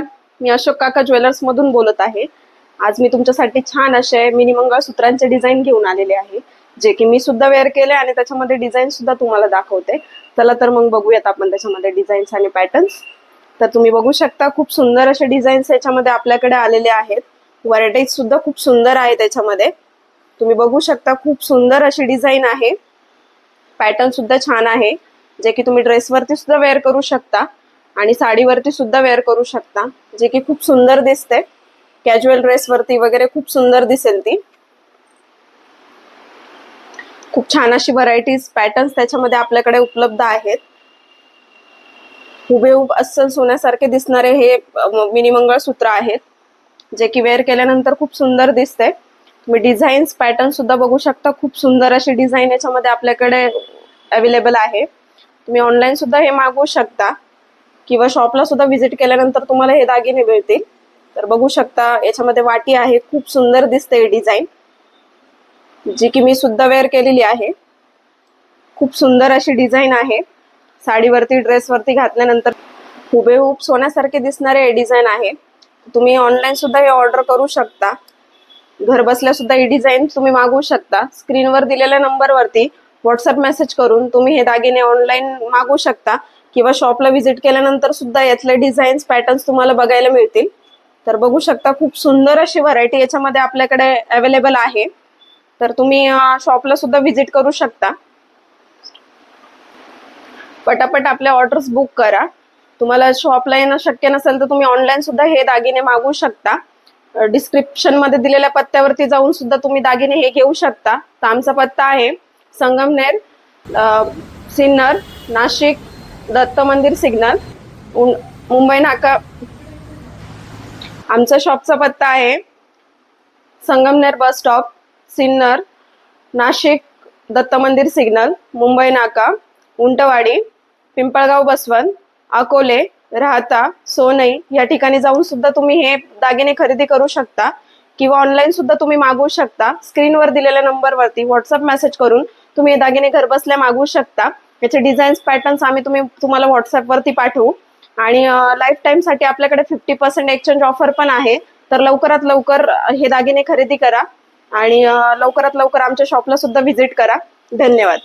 मी अशोक काका ज्वेलर्स मधून बोलत आहे. आज मी तुमच्यासाठी छान असे मिनी मंगळसूत्रांचे डिझाईन घेऊन आलेले आहे जे की मी सुद्धा वेअर केले आणि त्याच्यामध्ये डिझाईन सुद्धा तुम्हाला दाखवते. चला तर मग बघूयात आपण त्याच्यामध्ये डिझाईन्स आणि पॅटर्न्स. तर तुम्ही बघू शकता खूप सुंदर असे डिझाईन्स याच्यामध्ये आपल्याकडे आलेले आहेत. व्हरायटीज सुद्धा खूप सुंदर आहे त्याच्यामध्ये. तुम्ही बघू शकता खूप सुंदर अशी डिझाईन आहे. पॅटर्न सुद्धा छान आहे जे की तुम्ही ड्रेसवरती सुद्धा वेअर करू शकता. आणि साडीवरती सुद्धा वेअर करू शकता जे की खूप सुंदर दिसते. कॅज्युअल ड्रेसवरती वगैरे खूप सुंदर दिसेल ती. खूप छान अशी व्हरायटीज पॅटर्न्स त्याच्यामध्ये आपल्याकडे उपलब्ध आहेत. हुबेहूब अस्सल सोन्यासारखे दिसणारे हे मिनिमंगळ सूत्र आहेत जे की वेअर केल्यानंतर खूप सुंदर दिसते. तुम्ही डिझाईन्स पॅटर्न सुद्धा बघू शकता. खूप सुंदर अशी डिझाईन याच्यामध्ये आपल्याकडे अवेलेबल आहे. तुम्ही ऑनलाईन सुद्धा हे मागवू शकता. किंवा शॉपला सुद्धा व्हिजिट केल्यानंतर तुम्हाला हे दागिने मिळतील. तर बघू शकता याच्यामध्ये वाटी आहे खूप सुंदर दिसते ही डिझाईन जी की मी सुद्धा वेअर केलेली आहे. खूप सुंदर अशी डिझाईन आहे. साडीवरती ड्रेसवरती घातल्यानंतर हुबेहूब सोन्यासारखे दिसणारे डिझाईन आहे. तुम्ही ऑनलाईन सुद्धा हे ऑर्डर करू शकता. घर बसल्या सुद्धा ही डिझाईन तुम्ही मागवू शकता. स्क्रीनवर दिलेल्या नंबरवरती व्हॉट्सअप मेसेज करून तुम्ही हे दागिने ऑनलाईन मागवू शकता. किंवा शॉपला व्हिजिट केल्यानंतर सुद्धा यातले डिझाईन्स पॅटर्न्स तुम्हाला बघायला मिळतील. तर बघू शकता खूप सुंदर अशी व्हरायटी याच्यामध्ये आपल्याकडे अवेलेबल आहे. तर तुम्ही शॉपला सुद्धा व्हिजिट करू शकता. पटापट आपल्या ऑर्डर्स बुक करा. तुम्हाला शॉपला येणं शक्य नसेल तर तुम्ही ऑनलाईन सुद्धा हे दागिने मागवू शकता. डिस्क्रिप्शनमध्ये दिलेल्या पत्त्यावरती जाऊन सुद्धा तुम्ही दागिने हे घेऊ शकता. तर आमचा पत्ता आहे संगमनेर सिन्नर नाशिक दत्त मंदिर सिग्नल. मुंबई नाका. आमचा शॉपचा पत्ता आहे. संगमनेर बस स्टॉप सिन्नर नाशिक दत्त मंदिर सिग्नल मुंबई नाका उंटवाडी पिंपळगाव बसवंत अकोले राहता सोनई या ठिकाणी जाऊन सुद्धा तुम्ही हे दागिने खरेदी करू शकता किंवा ऑनलाईन सुद्धा तुम्ही मागवू शकता. स्क्रीनवर दिलेल्या नंबरवरती व्हॉट्सअप मेसेज करून तुम्ही हे दागिने घरबसल्या मागवू शकता. याचे डिझाईन्स पॅटर्न्स आम्ही तुम्ही तुम्हाला व्हॉट्सअपवरती पाठवू. आणि लाईफ टाईमसाठी आपल्याकडे फिफ्टी पर्सेंट एक्सचेंज ऑफर पण आहे. तर लवकरात लवकर हे दागिने खरेदी करा. आणि लवकरात लवकर आमच्या शॉपला सुद्धा व्हिजिट करा. धन्यवाद.